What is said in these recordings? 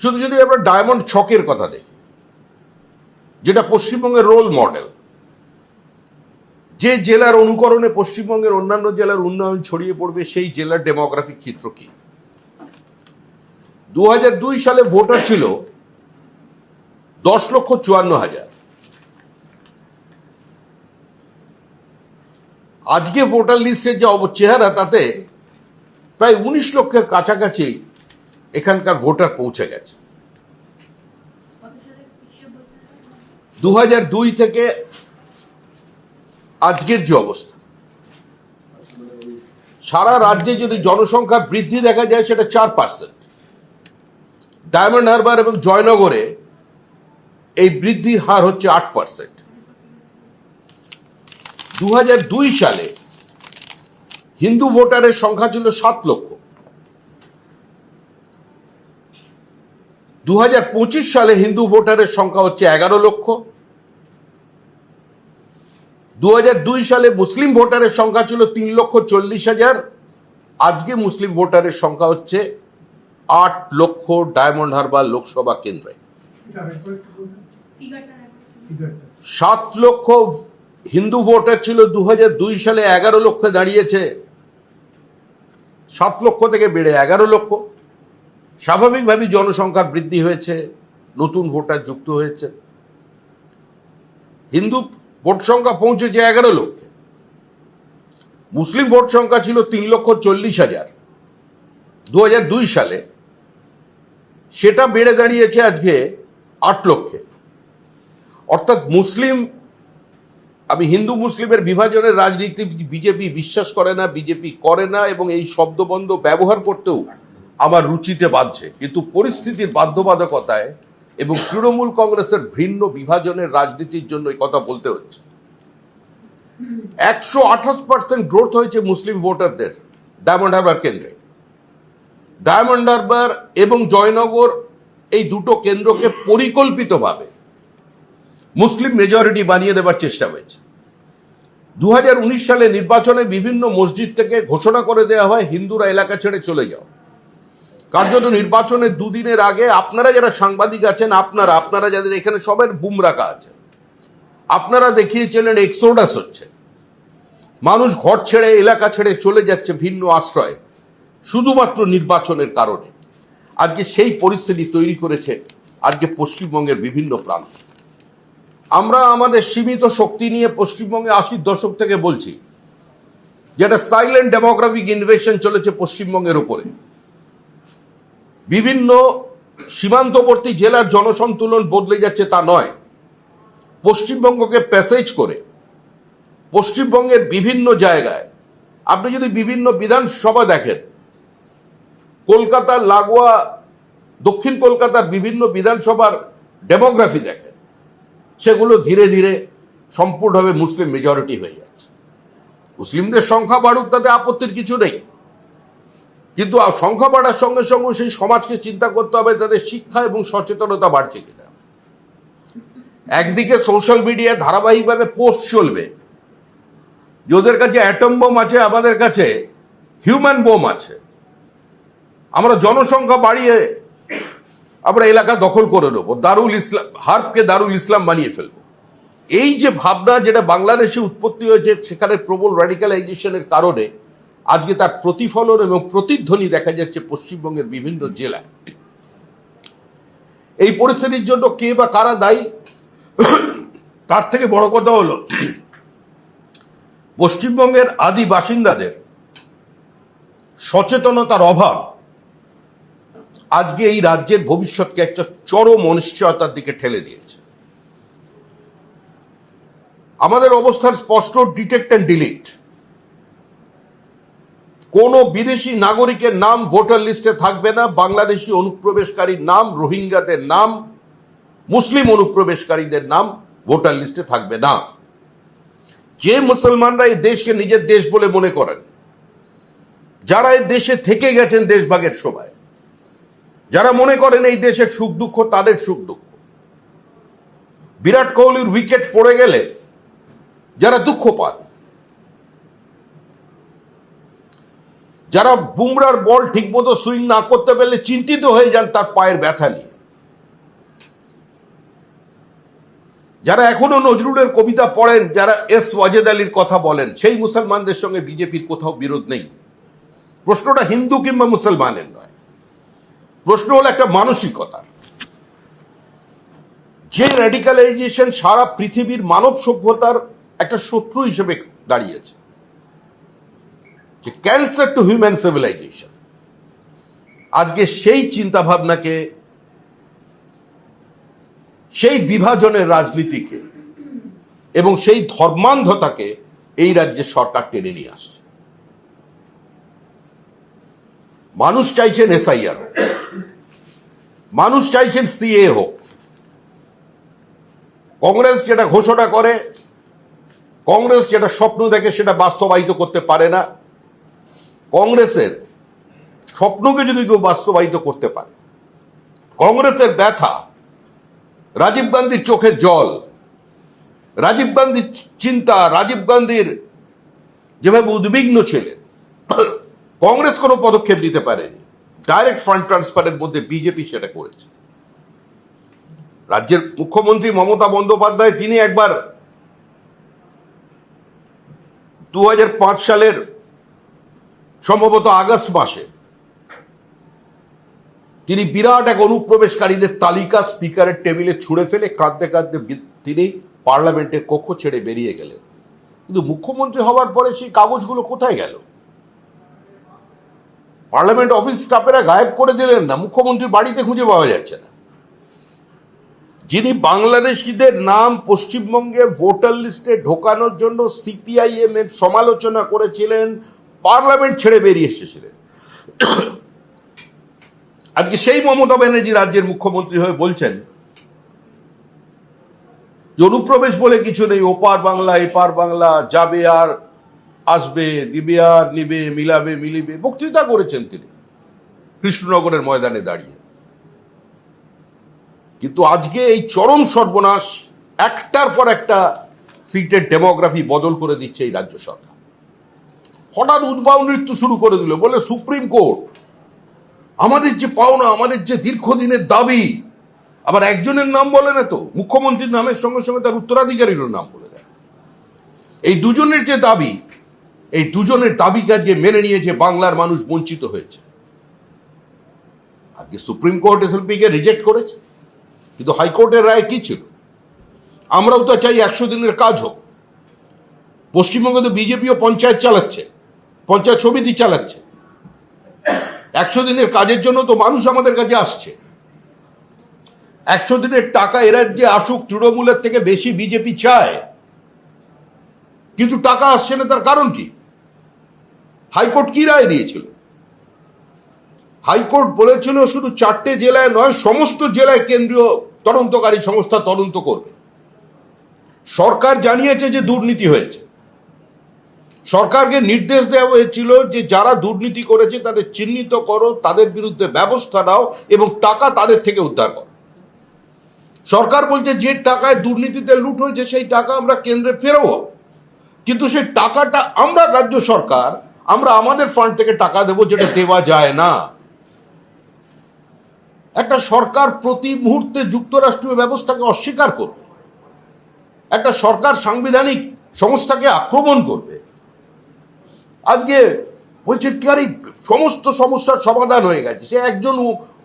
শুধু যদি আমরা ডায়মন্ড ছকের কথা দেখি, যেটা পশ্চিমবঙ্গের রোল মডেল, যে জেলার অনুকরণে পশ্চিমবঙ্গের অন্যান্য জেলার উন্নয়ন ছড়িয়ে পড়বে সেই জেলার ডেমোগ্রাফিক চিত্র কি? দু হাজার দুই সালে ভোটার ছিল দশ লক্ষ চুয়ান্ন হাজার। আজকে ভোটার লিস্টের যে চেহারা তাতে প্রায় উনিশ লক্ষের কাছাকাছি এখানকার ভোটার পৌঁছে গেছে। দু দুই থেকে আজকের যে অবস্থা। সারা রাজ্যে যদি জনসংখ্যা বৃদ্ধি দেখা যায় সেটা চার পার্সেন্ট ডায়মন্ড হারবার এবং জয়নগরে এই বৃদ্ধির হার হচ্ছে আট পার্সেন্ট দু হাজার দুই সালে হিন্দু ভোটারের সংখ্যা ছিল সাত লক্ষ। দু হাজার পঁচিশ সালে হিন্দু ভোটারের সংখ্যা হচ্ছে এগারো লক্ষ। দু হাজার দুই সালে মুসলিম ভোটারের সংখ্যা ছিল তিন লক্ষ চল্লিশ হাজার। আজকে মুসলিম ভোটারের সংখ্যা হচ্ছে আট লক্ষ ডায়মন্ড হারবার লোকসভা কেন্দ্রে। সাত লক্ষ হিন্দু ভোটার ছিল দু হাজার দুই সালে এগারো লক্ষে দাঁড়িয়েছে। সাত লক্ষ থেকে বেড়ে এগারো লক্ষ। স্বাভাবিকভাবে জনসংখ্যার বৃদ্ধি হয়েছে, নতুন ভোটার যুক্ত হয়েছে। হিন্দু ভোট সংখ্যা পৌঁছেছে এগারো লক্ষে। মুসলিম ভোট সংখ্যা ছিল তিন লক্ষ চল্লিশ হাজার। দু দুই সালে সেটা বেড়ে দাঁড়িয়েছে আজকে আট লক্ষে। অর্থাৎ মুসলিম, আমি হিন্দু মুসলিমের বিভাজনের রাজনীতি বিজেপি বিশ্বাস করে না, বিজেপি করে না এবং এই শব্দবন্ধ ব্যবহার করতেও আমার রুচিতে বাঁধছে। কিন্তু পরিস্থিতির বাধ্যবাধকতায় এবং তৃণমূল কংগ্রেসের ভিন্ন বিভাজনের রাজনীতির জন্য এই কথা বলতে হচ্ছে। একশো আঠাশ পার্সেন্ট গ্রোথ হয়েছে মুসলিম ভোটারদের ডায়মন্ড হারবার কেন্দ্রে। ডায়মন্ড হারবার এবং জয়নগর এই দুটো কেন্দ্রকে পরিকল্পিতভাবে মুসলিম মেজরিটি বানিয়ে দেবার চেষ্টা হয়েছে। দু হাজার উনিশ সালে নির্বাচনে বিভিন্ন মসজিদ থেকে ঘোষণা করে দেওয়া হয়, হিন্দুরা এলাকা ছেড়ে চলে যাও। কার্যত নির্বাচনের দুদিনের আগে আপনারা যারা সাংবাদিক আছেন, আপনারা আপনারা যাদের এখানে সবার বুম রাখা আছে, আপনারা দেখিয়েছিলেন এক্সোডাস হচ্ছে। মানুষ ঘর ছেড়ে, এলাকা ছেড়ে চলে যাচ্ছে ভিন্ন আশ্রয়ে, শুধুমাত্র নির্বাচনের কারণে। আজকে সেই পরিস্থিতি তৈরি করেছে আজকে পশ্চিমবঙ্গের বিভিন্ন প্রান্ত। আমরা আমাদের সীমিত শক্তি নিয়ে পশ্চিমবঙ্গে আশির দশক থেকে বলছি, যেটা সাইলেন্ট ডেমোগ্রাফিক ইনভেশন চলেছে পশ্চিমবঙ্গের উপরে। বিভিন্ন সীমান্তবর্তী জেলার জনসন্তুলন বদলে যাচ্ছে তা নয়। পশ্চিমবঙ্গকে প্যাসেজ করে পশ্চিমবঙ্গের বিভিন্ন জায়গায়, আপনি যদি বিভিন্ন বিধানসভা দেখেন কলকাতার লাগোয়া, দক্ষিণ কলকাতার বিভিন্ন বিধানসভার ডেমোগ্রাফি দেখেন, সেগুলো ধীরে ধীরে সম্পূর্ণভাবে মুসলিম মেজরিটি হয়ে যাচ্ছে। মুসলিমদের সংখ্যা বাড়ুক, তাতে আপত্তির কিছু নেই। কিন্তু সংখ্যা বাড়ার সঙ্গে সঙ্গে সেই সমাজকে চিন্তা করতে হবে তাদের শিক্ষা এবং সচেতনতা বাড়ছে কিনা। একদিকে সোশ্যাল মিডিয়ায় ধারাবাহিকভাবে পোস্ট চলবে। যে কাছে অ্যাটম বোম আছে, আমাদের কাছে হিউম্যান বোম আছে। আমরা জনসংখ্যা বাড়িয়ে আমরা এলাকা দখল করে নেব, দারুল ইসলাম, হার্পকে দারুল ইসলাম বানিয়ে ফেলব। এই যে ভাবনা, যেটা বাংলাদেশে উৎপত্তি হয়েছে, সেখানে প্রবল র্যাডিক্যালাইজেশনের কারণে আজকে তার প্রতিফলন এবং প্রতিধ্বনি দেখা যাচ্ছে পশ্চিমবঙ্গের বিভিন্ন জেলায়। এই পরিস্থিতির জন্য কে বা কারা দায়ী? তার থেকে বড় কথা হলো, পশ্চিমবঙ্গের আদি বাসিন্দাদের সচেতনতার অভাব আজকে এই রাজ্যের ভবিষ্যৎকে একটা চরম অনিশ্চয়তার দিকে ঠেলে দিয়েছে। আমাদের অবস্থান স্পষ্ট ডিটেক্ট অ্যান্ড ডিলিট। কোন বিদেশি নাগরিকের নাম ভোটার লিস্টে থাকবে না। বাংলাদেশি অনুপ্রবেশকারীর নাম, রোহিঙ্গাদের নাম, মুসলিম অনুপ্রবেশকারীদের নাম ভোটার লিস্টে থাকবে না। যে মুসলমানরা এই দেশকে নিজের দেশ বলে মনে করেন, যারা এই দেশে থেকে গেছেন দেশভাগের সময়, যারা মনে করেন এই দেশের সুখ দুঃখ তাদের সুখ দুঃখ। বিরাট কোহলির উইকেট পড়ে গেলে যারা দুঃখ পান যারা বুমরার বল ঠিকমতো সুইং না করতে পারলে চিন্তিত হয়ে যান তার পায়ের ব্যথা নিয়ে। যারা এখনও নজরুলের কবিতা পড়েন, যারা এস ওয়াজেদ আলীর কথা বলেন, সেই মুসলমানদের সঙ্গে বিজেপির কোথাও বিরোধ নেই। প্রশ্নটা হিন্দু কিংবা মুসলমানের নয়। প্রশ্ন হলো একটা মানসিকতার। যে রেডিকালাইজেশন সারা পৃথিবীর মানব সভ্যতার একটা শত্রু হিসেবে দাঁড়িয়েছে। যে ক্যান্সার টু হিউম্যান সিভিলাইজেশন আজকে সেই চিন্তা ভাবনাকে সেই বিভাজনের রাজনীতিকে এবং সেই ধর্মান্ধতাকে এই রাজ্যের সরকার টেনে নিয়ে আসছে। মানুষ চাইছেন এসআইআর হোক, মানুষ চাইছেন সিএ হোক। কংগ্রেস যেটা ঘোষণা করে, কংগ্রেস যেটা স্বপ্ন দেখে সেটা বাস্তবায়িত করতে পারে না। কংগ্রেসের স্বপ্নকে যদি কেউ বাস্তবায়িত করতে পারে, কংগ্রেসের ব্যথা, রাজীব গান্ধীর চোখের জল, রাজীব গান্ধীর চিন্তা, রাজীব গান্ধীর যেভাবে উদ্বিগ্ন ছিলেন, কংগ্রেস কোনো পদক্ষেপ নিতে পারেনি। ডাইরেক্ট ফান্ড ট্রান্সফারের মধ্যে বিজেপি সেটা করেছে। রাজ্যের মুখ্যমন্ত্রী মমতা বন্দ্যোপাধ্যায় তিনি একবার দু হাজার পাঁচ সালের সম্ভবত আগস্ট মাসে। তিনি বিরাট এক অনুপ্রবেশকারীদের তালিকা স্পিকারের টেবিলে ছুঁড়ে ফেলে কাঁদতে কাঁদতে তিনি পার্লামেন্টের কক্ষ ছেড়ে বেরিয়ে গেলেন। কিন্তু মুখ্যমন্ত্রী হওয়ার পরে সেই কাগজগুলো কোথায় গেল? পার্লামেন্ট অফিস স্টাফেরা গায়েব করে দিলেন না, মুখ্যমন্ত্রীর বাড়িতে খুঁজে পাওয়া যাচ্ছে না। যিনি বাংলাদেশিদের নাম পশ্চিমবঙ্গে ভোটার লিস্টে ঢোকানোর জন্য সিপিআইএম এর সমালোচনা করেছিলেন পার্লামেন্ট ছেড়ে বেরিয়ে এসেছিলেন। আজকে সেই মমতা ব্যানার্জি রাজ্যের মুখ্যমন্ত্রী হয়ে বলছেন যে অনুপ্রবেশ বলে কিছু নেই ওপার বাংলা এপার বাংলা, যাবে আর আসবে দিবে আর নিবে, মিলাবে, মিলিবে, বক্তৃতা করেছেন তিনি, কৃষ্ণনগরের ময়দানে দাঁড়িয়ে। কিন্তু আজকে এই চরম সর্বনাশ, একটার পর একটা সিটের ডেমোগ্রাফি বদল করে দিচ্ছে এই রাজ্য সরকার। হঠাৎ উদ্ভাব নৃত্য শুরু করে দিল বলে সুপ্রিম কোর্ট, আমাদের যে পাওনা, আমাদের যে দীর্ঘদিনের দাবি, আবার একজনের নাম বলে না তো, মুখ্যমন্ত্রীর নামের সঙ্গে সঙ্গে তার উত্তরাধিকারীরও নাম বলে দেয়। এই দুজনের যে দাবি, এই দুজনের দাবিকে আজকে মেনে নিয়েছে বাংলার মানুষ বঞ্চিত হয়েছে। আজকে সুপ্রিম কোর্ট এসএলপি কে রিজেক্ট করেছে, কিন্তু হাইকোর্টের রায় কি ছিল? আমরাও তো চাই একশো দিনের কাজ হোক। পশ্চিমবঙ্গে তো বিজেপিও পঞ্চায়েত চালাচ্ছে। পঞ্চায়েত সমিতি চালাচ্ছে। একশো দিনের কাজের জন্য তো মানুষ আমাদের কাছে আসছে। একশো দিনের টাকা এরা যে আসুক তৃণমূলের থেকে বেশি বিজেপি চায়, কিন্তু টাকা আসছে না, তার কারণ কি? হাইকোর্ট কি রায় দিয়েছিল? হাইকোর্ট বলেছিল শুধু চারটে জেলায় নয়, সমস্ত জেলায় কেন্দ্রীয় তদন্তকারী সংস্থা তদন্ত করবে। সরকার জানিয়েছে যে দুর্নীতি হয়েছে। সরকারকে নির্দেশ দেওয়া হয়েছিল যে যারা দুর্নীতি করেছে তাদের চিহ্নিত করো, তাদের বিরুদ্ধে ব্যবস্থা নাও এবং টাকা তাদের থেকে উদ্ধার করো। সরকার বলছে যে টাকায় দুর্নীতিতে লুট হয়েছে সেই টাকা আমরা কেন্দ্রে ফেরবো। কিন্তু সেই টাকাটা আমরা রাজ্য সরকার, আমরা আমাদের ফান্ড থেকে টাকা দেবো যেটা দেওয়া যায় না। একটা সরকার প্রতি মুহূর্তে যুক্তরাষ্ট্রীয় ব্যবস্থাকে অস্বীকার করবে। একটা সরকার সাংবিধানিক সংস্থাকে আক্রমণ করবে। আজকে বলছে কি আরে সমস্ত সমস্যার সমাধান হয়ে গেছে। সে একজন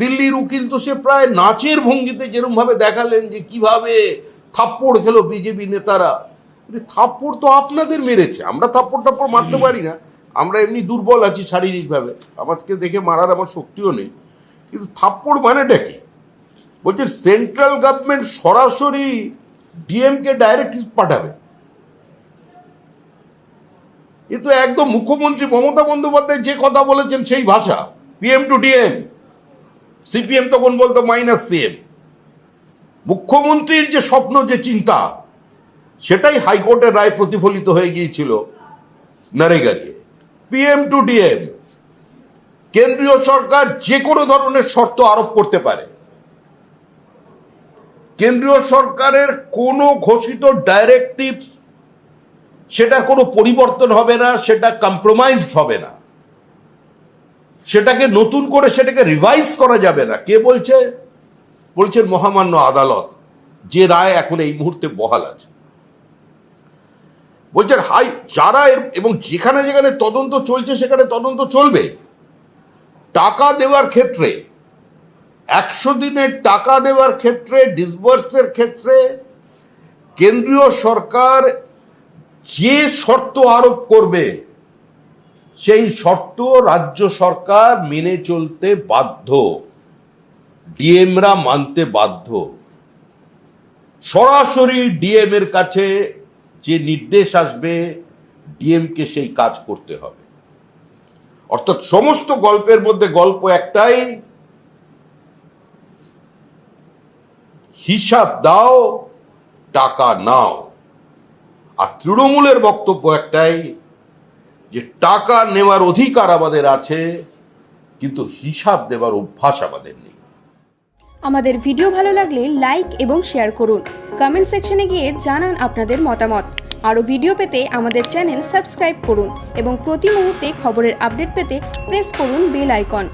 দিল্লির উকিল তো সে প্রায় নাচের ভঙ্গিতে যেরকম ভাবে দেখালেন যে কীভাবে থাপ্পড় খেলো বিজেপি নেতারা। থাপ্পড় তো আপনাদের মেরেছে আমরা থাপ্পড় টাপ্পড় মারতে পারি না। আমরা এমনি দুর্বল আছি শারীরিকভাবে আমাকে দেখে মারার আমার শক্তিও নেই। কিন্তু থাপ্পড় মানেটা কি? বলছেন সেন্ট্রাল গভর্নমেন্ট সরাসরি ডিএমকে ডাইরেক্ট পাঠাবে। এ তো একদম মুখ্যমন্ত্রী মমতা বন্দ্যোপাধ্যায় যে কথা বলেছেন সেই ভাষা পিএম টু ডিএম সিপিএম তখন বলতো মাইনাস সিএম মুখ্যমন্ত্রীর যে স্বপ্ন, যে চিন্তা, সেটাই হাইকোর্টের রায় প্রতিফলিত হয়ে গিয়েছিল নারেগা নিয়ে পিএম টু ডিএম কেন্দ্রীয় সরকার যে কোনো ধরনের শর্ত আরোপ করতে পারে। কেন্দ্রীয় সরকারের কোনো ঘোষিত ডাইরেক্টিভ সেটার কোনো পরিবর্তন হবে না, সেটা কম্প্রোমাইজড হবে না। সেটাকে নতুন করে সেটাকে রিভাইজ করা যাবে না। কে বলছে? বলছেন মহামান্য আদালত। যে রায় এখন এই মুহূর্তে বহাল আছে। বলছেন, হাই, যারা এবং যেখানে যেখানে তদন্ত চলছে, সেখানে তদন্ত চলবে। টাকা দেওয়ার ক্ষেত্রে, একশো দিনের টাকা দেওয়ার ক্ষেত্রে ডিসবার্সের ক্ষেত্রে, কেন্দ্রীয় সরকার যে শর্ত আরোপ করবে, সেই শর্ত রাজ্য সরকার মেনে চলতে বাধ্য। ডিএমরা মানতে বাধ্য। সরাসরি ডিএম এর কাছে যে নির্দেশ আসবে, ডিএমকে সেই কাজ করতে হবে। অর্থাৎ সমস্ত গল্পের মধ্যে গল্প একটাই, হিসাব দাও, টাকা নাও। আর তৃণমূলের বক্তব্য একটাই যে টাকা নেওয়ার অধিকার আমাদের আছে, কিন্তু হিসাব দেওয়ার অভ্যাস আমাদের নেই। আমাদের ভিডিও ভালো লাগলে লাইক এবং শেয়ার করুন। কমেন্ট সেকশনে গিয়ে জানান আপনাদের মতামত। আরও ভিডিও পেতে আমাদের চ্যানেল সাবস্ক্রাইব করুন এবং প্রতি মুহূর্তে খবরের আপডেট পেতে প্রেস করুন বেল আইকন।